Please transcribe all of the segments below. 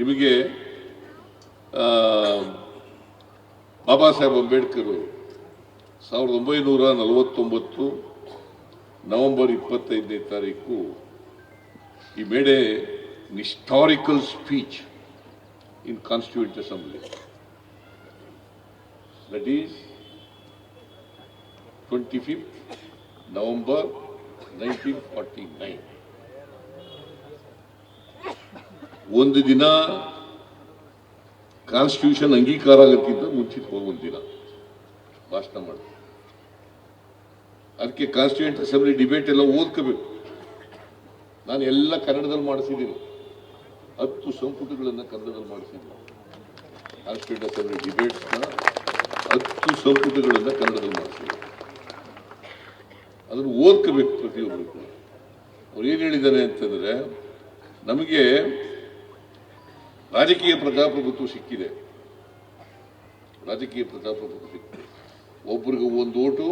ನಿಮಗೆ ಬಾಬಾ ಸಾಹೇಬ್ ಅಂಬೇಡ್ಕರ್ ಸಾವಿರದ ಒಂಬೈನೂರ ನಲವತ್ತೊಂಬತ್ತು ನವೆಂಬರ್ ಇಪ್ಪತ್ತೈದನೇ ತಾರೀಕು ಈ made historical speech in constituent assembly that is twenty fifth November nineteen forty nine ಒಂದು ದಿನ ಕಾನ್ಸ್ಟಿಟ್ಯೂಷನ್ ಅಂಗೀಕಾರ ಆಗಕ್ಕಿಂತ ಮುಂಚಿತ ಒಂದು ದಿನ. ಭಾಷಣ ಮಾಡಿ. ಅದಕ್ಕೆ ಕಾನ್ಸ್ಟಿಟ್ಯೂಂಟ್ ಅಸೆಂಬ್ಲಿ ಡಿಬೇಟ್ ಎಲ್ಲ ಓದ್ಕೋಬೇಕು. ನಾನು ಎಲ್ಲ ಕನ್ನಡದಲ್ಲಿ ಮಾಡಿಸಿದ್ದೀನಿ. ಹತ್ತು ಸಂಪುಟಗಳನ್ನು ಕನ್ನಡದಲ್ಲಿ ಮಾಡಿಸಿದ್ದೀನಿ. ಕಾನ್ಸ್ಟಿಟ್ಯೂಂಟ್ ಅಸೆಂಬ್ಲಿ ಡಿಬೇಟ್ಸ್ನ ಹತ್ತು ಸಂಪುಟಗಳನ್ನು ಕನ್ನಡದಲ್ಲಿ ಮಾಡಿಸಿದ್ದೀನಿ. ಅದನ್ನು ಓದ್ಕೋಬೇಕು ಪ್ರತಿಯೊಬ್ಬರು ಅವ್ರು ಏನು ಹೇಳಿದ್ದಾರೆ ಅಂತಂದರೆ, ನಮಗೆ ರಾಜಕೀಯ ಪ್ರಜಾಪ್ರಭುತ್ವ ಸಿಕ್ಕಿದೆ. ರಾಜಕೀಯ ಪ್ರಜಾಪ್ರಭುತ್ವ ಸಿಕ್ಕಿದೆ. ಒಬ್ಬರಿಗೆ ಒಂದು ಓಟು,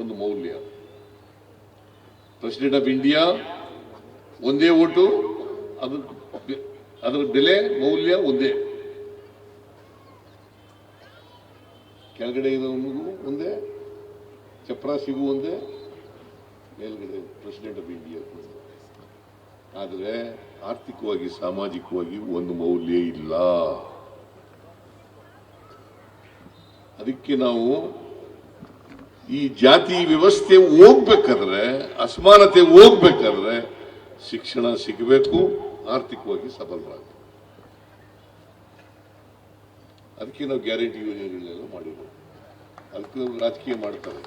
ಒಂದು ಮೌಲ್ಯ. ಪ್ರೆಸಿಡೆಂಟ್ ಆಫ್ ಇಂಡಿಯಾ ಒಂದೇ ಓಟು ಅದ್ರ ಅದರ ಬೆಲೆ, ಮೌಲ್ಯ ಒಂದೇ. ಕೆಳಗಡೆ ಇರೋನಿಗೂ ಒಂದೇ, ಚಪ್ರಾಸಿಗೂ ಒಂದೇ, ಮೇಲ್ಗಡೆ ಪ್ರೆಸಿಡೆಂಟ್ ಆಫ್ ಇಂಡಿಯಾ ಆದರೆ ಆರ್ಥಿಕವಾಗಿ, ಸಾಮಾಜಿಕವಾಗಿ ಒಂದು ಮೌಲ್ಯ ಇಲ್ಲ. ಅದಕ್ಕೆ ನಾವು ಈ ಜಾತಿ ವ್ಯವಸ್ಥೆ ಹೋಗ್ಬೇಕಾದ್ರೆ, ಅಸಮಾನತೆ ಹೋಗ್ಬೇಕಾದ್ರೆ ಶಿಕ್ಷಣ ಸಿಗಬೇಕು, ಆರ್ಥಿಕವಾಗಿ ಸಬಲರಾಗಬೇಕು. ಅದಕ್ಕೆ ನಾವು ಗ್ಯಾರಂಟಿ ಯೋಜನೆಗಳನ್ನೆಲ್ಲ ಮಾಡಿರೋದು. ಅದಕ್ಕೆ ನಾವು ರಾಜಕೀಯ ಮಾಡ್ತಾರೆ.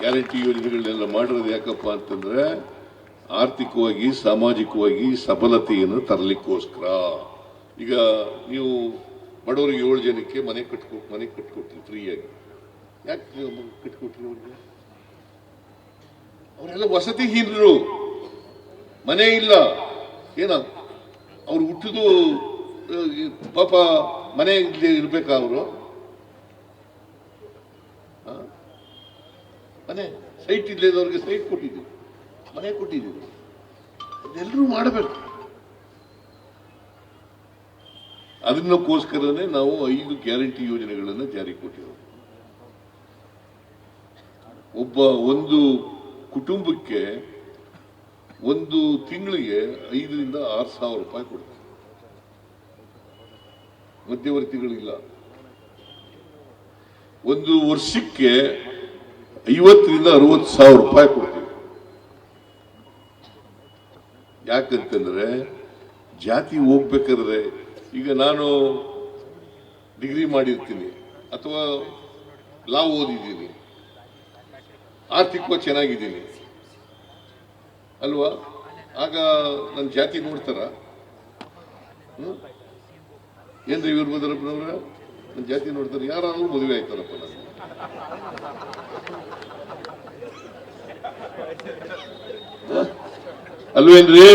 ಗ್ಯಾರಂಟಿ ಯೋಜನೆಗಳನ್ನೆಲ್ಲ ಮಾಡಿರೋದು ಯಾಕಪ್ಪ ಅಂತಂದ್ರೆ ಆರ್ಥಿಕವಾಗಿ, ಸಾಮಾಜಿಕವಾಗಿ ಸಬಲತೆಯನ್ನು ತರಲಿಕ್ಕೋಸ್ಕರ. ಈಗ ನೀವು ಬಡವರಿಗೆ ಏಳು ಜನಕ್ಕೆ ಮನೆ ಕಟ್ಕೊ, ಮನೆ ಕಟ್ಕೊಟ್ರಿ ಫ್ರೀಯಾಗಿ. ಯಾಕೆ ಕಟ್ಕೊಟ್ರಿ ಅವ್ರಿಗೆ? ಅವರೆಲ್ಲ ವಸತಿಹೀನರು. ಮನೆ ಇಲ್ಲ. ಏನ? ಅವ್ರು ಹುಟ್ಟಿದು ಪಾಪ ಮನೆ ಇರ್ಬೇಕಾ ಅವರು? ಮನೆ. ಸೈಟ್ ಇಲ್ಲದವ್ರಿಗೆ ಸೈಟ್ ಕೊಟ್ಟಿದ್ದೀವಿ ಮನೆ ಕೊಟ್ಟಿದ್ದೀವಿ. ಅದೆಲ್ಲರೂ ಮಾಡಬೇಕು. ಅದನ್ನಕ್ಕೋಸ್ಕರನೇ ನಾವು ಐದು ಗ್ಯಾರಂಟಿ ಯೋಜನೆಗಳನ್ನು ಜಾರಿ ಕೊಟ್ಟಿರೋದು. ಒಬ್ಬ ಒಂದು ಕುಟುಂಬಕ್ಕೆ ಒಂದು ತಿಂಗಳಿಗೆ ಐದರಿಂದ ಆರು ಸಾವಿರ ರೂಪಾಯಿ ಕೊಡ್ತೀವಿ. ಮಧ್ಯವರ್ತಿಗಳಿಲ್ಲ. ಒಂದು ವರ್ಷಕ್ಕೆ ಐವತ್ತರಿಂದ ಅರವತ್ತು ಸಾವಿರ ರೂಪಾಯಿ ಕೊಡ್ತೀವಿ. ಯಾಕಂತಂದ್ರೆ ಜಾತಿ ಹೋಗ್ಬೇಕಾದ್ರೆ ಈಗ ನಾನು ಡಿಗ್ರಿ ಮಾಡಿರ್ತೀನಿ ಅಥವಾ ಲಾ ಓದಿದ್ದೀನಿ. ಆರ್ಥಿಕವಾಗಿ ಚೆನ್ನಾಗಿದ್ದೀನಿ. ಅಲ್ವಾ? ಆಗ ನನ್ನ ಜಾತಿ ನೋಡ್ತಾರ? ಏನ್ರಿ ಇವ್ರ ವೀರಭದ್ರಪ್ಪನವ್ರ ನನ್ನ ಜಾತಿ ನೋಡ್ತಾರೆ. ಯಾರಾದ್ರೂ ಮದುವೆ ಆಯ್ತಾರಪ್ಪ ನಾನು ಅಲ್ವೇನ್ರಿ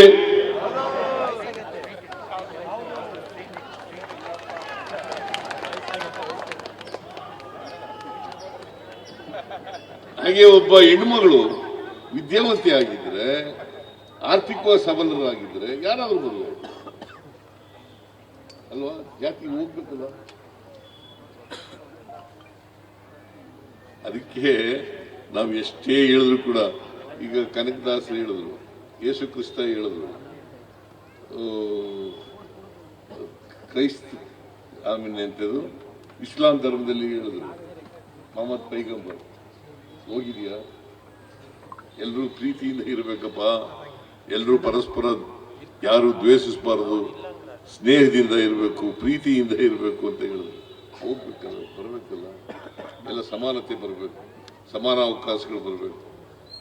ಹಾಗೆ ಒಬ್ಬ ಹೆಣ್ಮಗಳು ವಿದ್ಯಾವಂತಿ ಆಗಿದ್ರೆ, ಆರ್ಥಿಕವಾಗಿ ಸಬಲರಾಗಿದ್ರೆ ಯಾರಾದ್ರೂ ಬರುವ ಅಲ್ವಾ? ಜಾತಿ ಹೋಗ್ಬೇಕಲ್ಲ ಅದಕ್ಕೆ ನಾವು ಎಷ್ಟೇ ಹೇಳಿದ್ರು ಕೂಡ ಈಗ ಕನಕದಾಸರು ಹೇಳಿದ್ರು ಯೇಸು ಕ್ರಿಸ್ತ ಹೇಳಿದ್ರು ಕ್ರೈಸ್ತ ಆಮೇಲೆ ಅಂತದ್ದು ಇಸ್ಲಾಂ ಧರ್ಮದಲ್ಲಿ ಹೇಳಿದ್ರು. ಮೊಹಮ್ಮದ್ ಪೈಗಂಬರ್, ಹೋಗಿದೆಯಾ? ಎಲ್ಲರೂ ಪ್ರೀತಿಯಿಂದ ಇರಬೇಕಪ್ಪ. ಎಲ್ಲರೂ ಪರಸ್ಪರ ಯಾರು ದ್ವೇಷಿಸಬಾರದು. ಸ್ನೇಹದಿಂದ ಇರಬೇಕು, ಪ್ರೀತಿಯಿಂದ ಇರಬೇಕು ಅಂತ ಹೇಳಿದ್ರು. ಹೋಗ್ಬೇಕಲ್ಲ, ಬರಬೇಕಲ್ಲ? ಎಲ್ಲ ಸಮಾನತೆ ಬರಬೇಕು. ಸಮಾನ ಅವಕಾಶಗಳು ಬರಬೇಕು.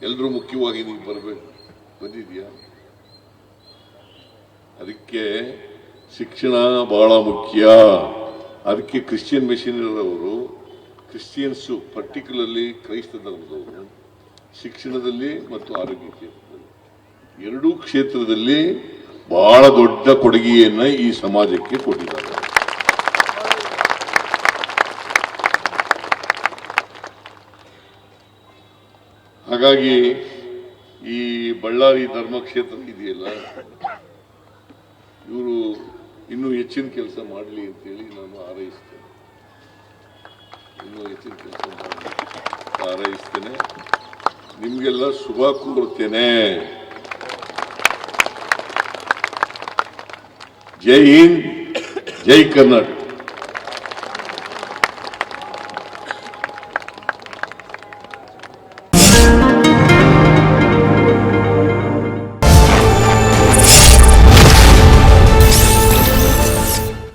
ಎಲ್ಲರೂ ಮುಖ್ಯವಾಗಿ ನೀವು ಬರಬೇಕು. ಬಂದಿದ್ಯಾ? ಅದಕ್ಕೆ ಶಿಕ್ಷಣ ಬಹಳ ಮುಖ್ಯ. ಅದಕ್ಕೆ ಕ್ರಿಶ್ಚಿಯನ್ ಮಿಷನರಿ ಅವರು ಕ್ರಿಶ್ಚಿಯನ್ಸು ಪರ್ಟಿಕ್ಯುಲರ್ಲಿ ಕ್ರೈಸ್ತ ಧರ್ಮದವರು, ಶಿಕ್ಷಣದಲ್ಲಿ ಮತ್ತು ಆರೋಗ್ಯ ಕ್ಷೇತ್ರದಲ್ಲಿ ಎರಡೂ ಕ್ಷೇತ್ರದಲ್ಲಿ ಬಹಳ ದೊಡ್ಡ ಕೊಡುಗೆಯನ್ನ ಈ ಸಮಾಜಕ್ಕೆ ಕೊಟ್ಟಿದ್ದಾರೆ. ಹಾಗಾಗಿ ಈ ಬಳ್ಳಾರಿ ಧರ್ಮಕ್ಷೇತ್ರ ಇದೆಯಲ್ಲ, ಇವರು ಇನ್ನೂ ಹೆಚ್ಚಿನ ಕೆಲಸ ಮಾಡಲಿ ಅಂತೇಳಿ ನಾನು ಆರೈಸ್ತೇನೆ ಇನ್ನೂ ಹೆಚ್ಚಿನ ಕೆಲಸ ಮಾಡಲಿ ಹಾರೈಸ್ತೇನೆ. ನಿಮಗೆಲ್ಲ ಶುಭ ಕೋರ್ತೇನೆ. ಜೈ ಹಿಂದ್, ಜೈ ಕರ್ನಾಟಕ.